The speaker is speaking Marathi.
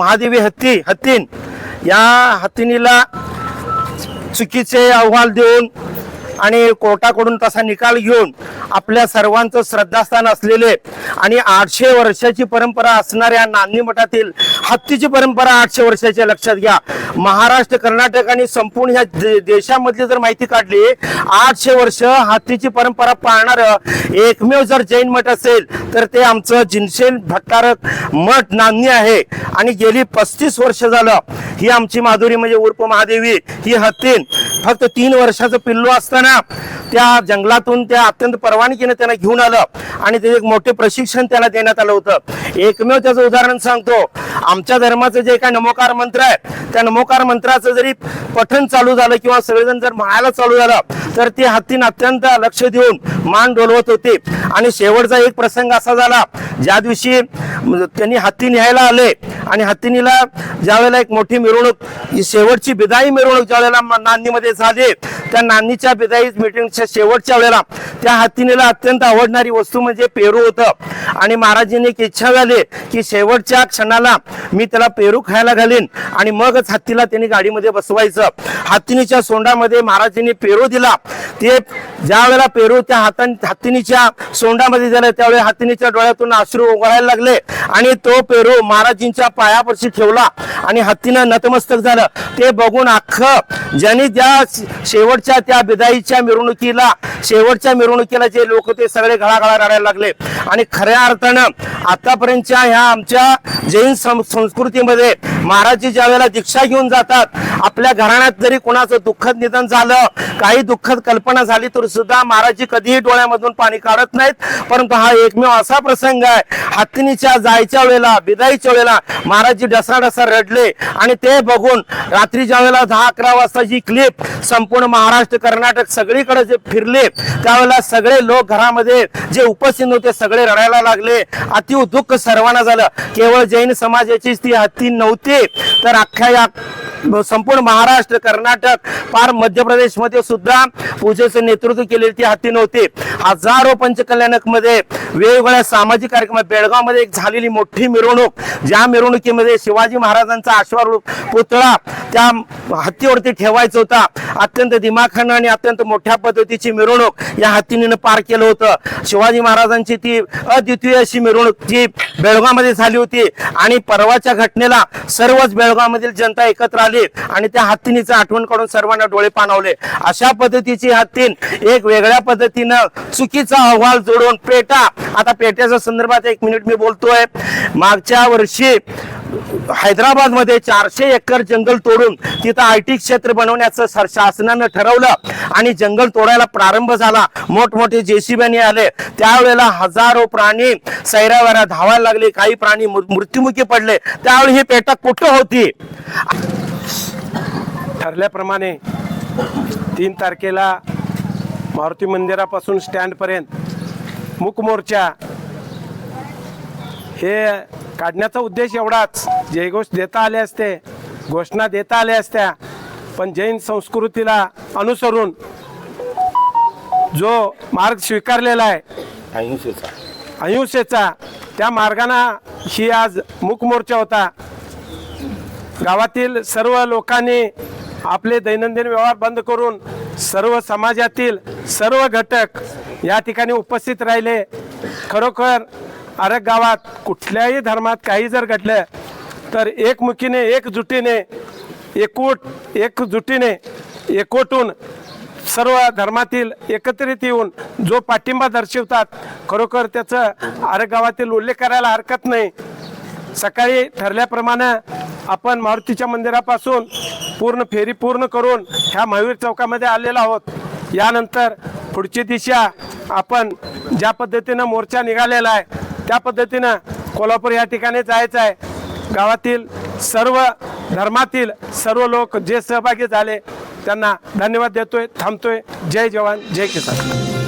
महादेवी हत्ती हत्तीन. या हत्तीनीला चुकीचे अहवाल देऊन आणि कोर्टाकडून तसा निकाल घेऊन आपल्या सर्वांचं श्रद्धास्थान असलेले आणि आठशे वर्षाची परंपरा असणाऱ्या नांदी मठातील हत्तीची परंपरा आठशे वर्षाच्या लक्षात घ्या. महाराष्ट्र कर्नाटक आणि संपूर्ण ह्या दे- देशामधली जर माहिती काढली आठशे वर्ष हत्तीची परंपरा पाळणार एकमेव जर जैन मठ असेल तर ते आमचं जिनशेल भट्टारक मठ नांदी आहे. आणि गेली पस्तीस वर्ष झालं ही आमची माधुरी म्हणजे उर्फ महादेवी ही हत्तीन फक्त तीन वर्षाचं पिल्लू असताना त्या जंगलातून त्या अत्यंत परवानगीने त्यांना घेऊन आलं आणि ते एक मोठे प्रशिक्षण त्याला देण्यात आलं होतं. एकमेव त्याचं उदाहरण सांगतो. आमच्या धर्माचं जे काय नमोकार मंत्र आहे त्या नमोकार मंत्राचं जरी पठण चालू झालं किंवा सगळेजण जर म्हणायला चालू झालं तर ते हत्तीन अत्यंत लक्ष देऊन मान डोलवत होते. आणि शेवटचा एक प्रसंग असा झाला ज्या दिवशी त्यांनी हत्ती न्यायला आले आणि हत्तीनीला ज्यावेळेला एक मोठी मिरवणूक शेवटची बिदाई मिरवणूक ज्यावेळेला नांदीमध्ये नांदीमध्ये झाले. त्या नांदीच्या बिदाई मिटिंगच्या शेवटच्या वेळेला त्या हत्तीनेला अत्यंत आवडणारी वस्तू म्हणजे पेरू होतं. आणि महाराजांनी एक इच्छा झाली की शेवटच्या क्षणाला मी त्याला पेरू खायला घालीन आणि मगच हत्तीला त्यांनी गाडीमध्ये बसवायचं. हत्तीनीच्या सोंडामध्ये महाराजांनी पेरू दिला. ते ज्या वेळेला पेरू त्या हातान हत्तीनीच्या सोंडामध्ये दिला त्यावेळी हत्तीनीच्या डोळ्यातून अश्रू ओघळायला लागले. आणि तो पेरू महाराजींच्या पायापाशी ठेवला आणि हत्तीनं नतमस्तक झालं. ते बघून अख्खं ज्यांनी त्या शेवटच्या त्या बिदाईच्या मिरवणुकीला शेवटच्या मिरवणुकीला जे लोक ते सगळे घळाघळा रडायला लागले. आणि खऱ्या अर्थानं आतापर्यंतच्या ह्या आमच्या जैन सं- संस्कृतीमध्ये महाराजी ज्या वेळेला दीक्षा घेऊन जातात आपल्या घराण्यात जरी कोणाचं दुःखद निधन झालं काही दुःखद कल्पना झाली तर सुद्धा महाराजी कधीही डोळ्यामधून पाणी काढत नाहीत. परंतु हा एकमेव असा प्रसंग आहे. हत्तीनीच्या जायच्या वेळेला बिदाईच्या वेळेला महाराजी डसा डसा रडले. आणि ते बघून रात्री ज्या वेळेला दहा अकरा वाजता जी क्लिप संपूर्ण महाराष्ट्र कर्नाटक सगळीकडे जे फिरले त्यावेळेला सगळे लोक घरामध्ये जे उपस्थित होते सगळे रडायला लागले. अतिव दुःख सर्वांना झालं. केवळ जैन समाजाचीच ती हत्ती नव्हती तर अख्ख्या या संपूर्ण महाराष्ट्र कर्नाटक पार मध्य प्रदेशमध्ये सुद्धा पूजेचं नेतृत्व केलेले ती हत्ती नव्हते. हजारो पंचकल्याणकमध्ये वेगवेगळ्या सामाजिक कार्यक्रम बेळगावमध्ये एक झालेली मोठी मिरवणूक. ज्या मिरवणुकीमध्ये शिवाजी महाराजांचा अश्वारूढ पुतळा त्या हत्तीवरती ठेवायचा होता. अत्यंत दिमाखानं आणि अत्यंत मोठ्या पद्धतीची मिरवणूक या हत्तीने पार केलं होतं. शिवाजी महाराजांची ती अद्वितीय अशी मिरवणूक जी बेळगावमध्ये झाली होती. आणि परवाच्या घटनेला सर्वच बेळगावमधील जनता एकत्र आली. आणि त्या हत्तीनीचं आठवण काढून सर्वांना डोळे पाणावले. अशा पद्धतीची हत्तीन एक वेगळ्या पद्धतीनं चुकीचा अहवाल जोडून पेटा. आता पेट्याच्या संदर्भात एक मिनिट मी बोलतोय. मागच्या वर्षी हैदराबादमध्ये चारशे एकर जंगल तोडून तिथं आय टी क्षेत्र बनवण्याचं शासनानं ठरवलं आणि जंगल तोडायला प्रारंभ झाला. मोठमोठे जेसीबीने आले. त्यावेळेला हजारो प्राणी सैरावऱ्या धावायला लागले. काही प्राणी मृत्युमुखी पडले. त्यावेळी ही पेटा कुठं होती? ठरल्याप्रमाणे तीन तारखेला मारुती मंदिरापासून स्टँडपर्यंत मुक मोर्चा हे काढण्याचा उद्देश एवढाच. जयघोष देता आले असते घोषणा देता आल्या असत्या पण जैन संस्कृतीला अनुसरून जो मार्ग स्वीकारलेला आहे अहिंसेचा. अहिंसेचा त्या मार्गाने ही आज मुक मोर्चा होता. गावातील सर्व लोकांनी आपले दैनंदिन व्यवहार बंद करून सर्व समाजातील सर्व घटक या ठिकाणी उपस्थित राहिले. खरोखर अरग गावात कुठल्याही धर्मात काही जर घडलं तर एकमुखीने एकजुटीने एकूट एकजुटीने एकवटून सर्व धर्मातील एकत्रित येऊन जो पाठिंबा दर्शवतात खरोखर त्याचं आरग गावातील उल्लेख करायला हरकत नाही. सकाळी ठरल्याप्रमाणे आपण मारुतीच्या मंदिरापासून पूर्ण फेरी पूर्ण करून ह्या महावीर चौकामध्ये आलेलो आहोत. यानंतर पुढची दिशा आपण ज्या पद्धतीनं मोर्चा निघालेला आहे त्या पद्धतीनं कोल्हापूर या ठिकाणी जायचं आहे. गावातील सर्व धर्मातील सर्व लोक जे सहभागी झाले त्यांना धन्यवाद देतोय थांबतोय. जय जवान जय किसान.